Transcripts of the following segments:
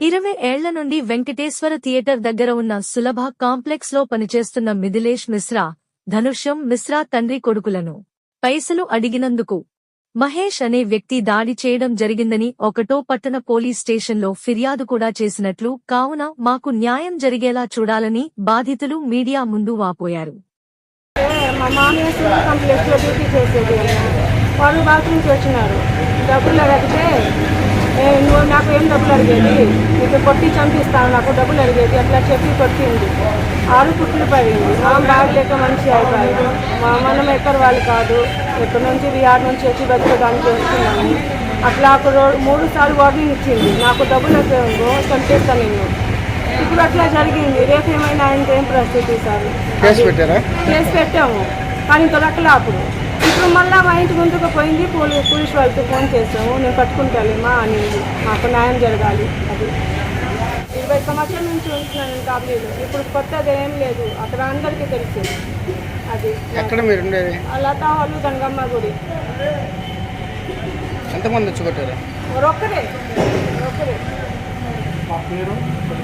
ఇరవై ఏళ్ళ నుండి వెంకటేశ్వర థియేటర్ దగ్గర ఉన్న సులభ కాంప్లెక్స్లో పనిచేస్తున్న మిథిలేష్ మిశ్రా ధనుష్యం మిశ్రా తండ్రి కొడుకులను పైసలు అడిగినందుకు మహేష్ అనే వ్యక్తి దాడి చేయడం జరిగిందని ఒకటో పట్టణ పోలీస్ స్టేషన్లో ఫిర్యాదు కూడా చేసినట్లు కావున మాకు న్యాయం జరిగేలా చూడాలని బాధితులు మీడియా ముందు వాపోయారు. మా చేసేది. వాళ్ళు వచ్చినారు. డబ్బులు అడిగితే నువ్వు నాకు ఏం డబ్బులు అడిగేది? నీకు కొట్టి చంపిస్తావు నాకు డబ్బులు అడిగేది. అట్లా చెప్పి కొట్టింది. ఆరు కుట్లు పడింది. మా బ్యాగ్ లేక మంచి అయిపోయాయి మా మనం ఎక్కడ వాళ్ళు కాదు. ఎక్కడి నుంచి బీహార్ నుంచి వచ్చి బతకడానికి వస్తున్నాము అట్లా మూడు సార్లు వార్నింగ్ ఇచ్చింది. నాకు డబ్బులు వద్దు, చంపేస్తాను నేను ఇప్పుడు అట్లా జరిగింది. రేపు ఏమైనా ఆయనకి ఏం పరిస్థితి సార్? కేసు పెట్టాము. కానీ దొరకలే అప్పుడు. ఇప్పుడు మళ్ళీ మా ఇంటి ముందుకు పోయింది పోలీస్ పోలీస్ వాళ్ళకి ఫోన్ చేసాము నేను పట్టుకుంటాలేమా అనింది మాకు న్యాయం జరగాలి అది. ఇరవై సంవత్సరాల నుంచి ఉంటున్నాను నేను కాబ్లీలో. ఇప్పుడు కొత్తది ఏం లేదు. అక్కడ అందరికీ తెలుసు అది. ఎక్కడ మీరు ఉండేది? లతా వాళ్ళు గంగమ్మ గుడి. ఎంతమంది వచ్చి కొట్టారు? ఒక్కరే. ఒక్కరే.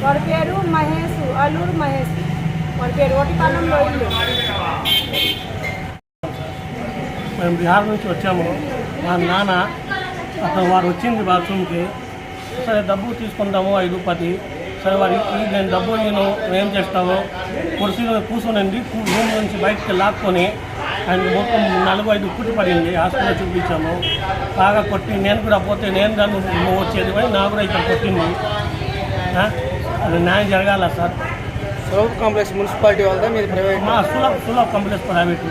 వాడి పేరు మహేష్ అల్లూరు మహేష్. వాడి పేరు ఒకటి కాలంలో ఇల్లు మేము బీహార్ నుంచి వచ్చాము. మా నాన్న అతను వారు వచ్చింది బాత్రూమ్కి. సరే డబ్బు తీసుకుంటాము ఐదు పది. సరే వారికి నేను డబ్బు నేను ఏం చేస్తాము కుర్చీలో కూర్చోనండి రూమ్ నుంచి బయటకి లాక్కొని ఆయన మొత్తం నాలుగు ఐదు కుట్టి పడింది హాస్పిటల్ చూపించాము. బాగా కొట్టి నేను కూడా పోతే నేను దాన్ని నువ్వు వచ్చేది పోయి నాకు కూడా ఇక్కడ కొట్టింది? అది న్యాయం జరగాల సార్? సౌత్ కాంప్లెక్స్ మున్సిపాలిటీ వాళ్ళదా? మీది ప్రైవేట్ మా Sulabh Sulabh companies private.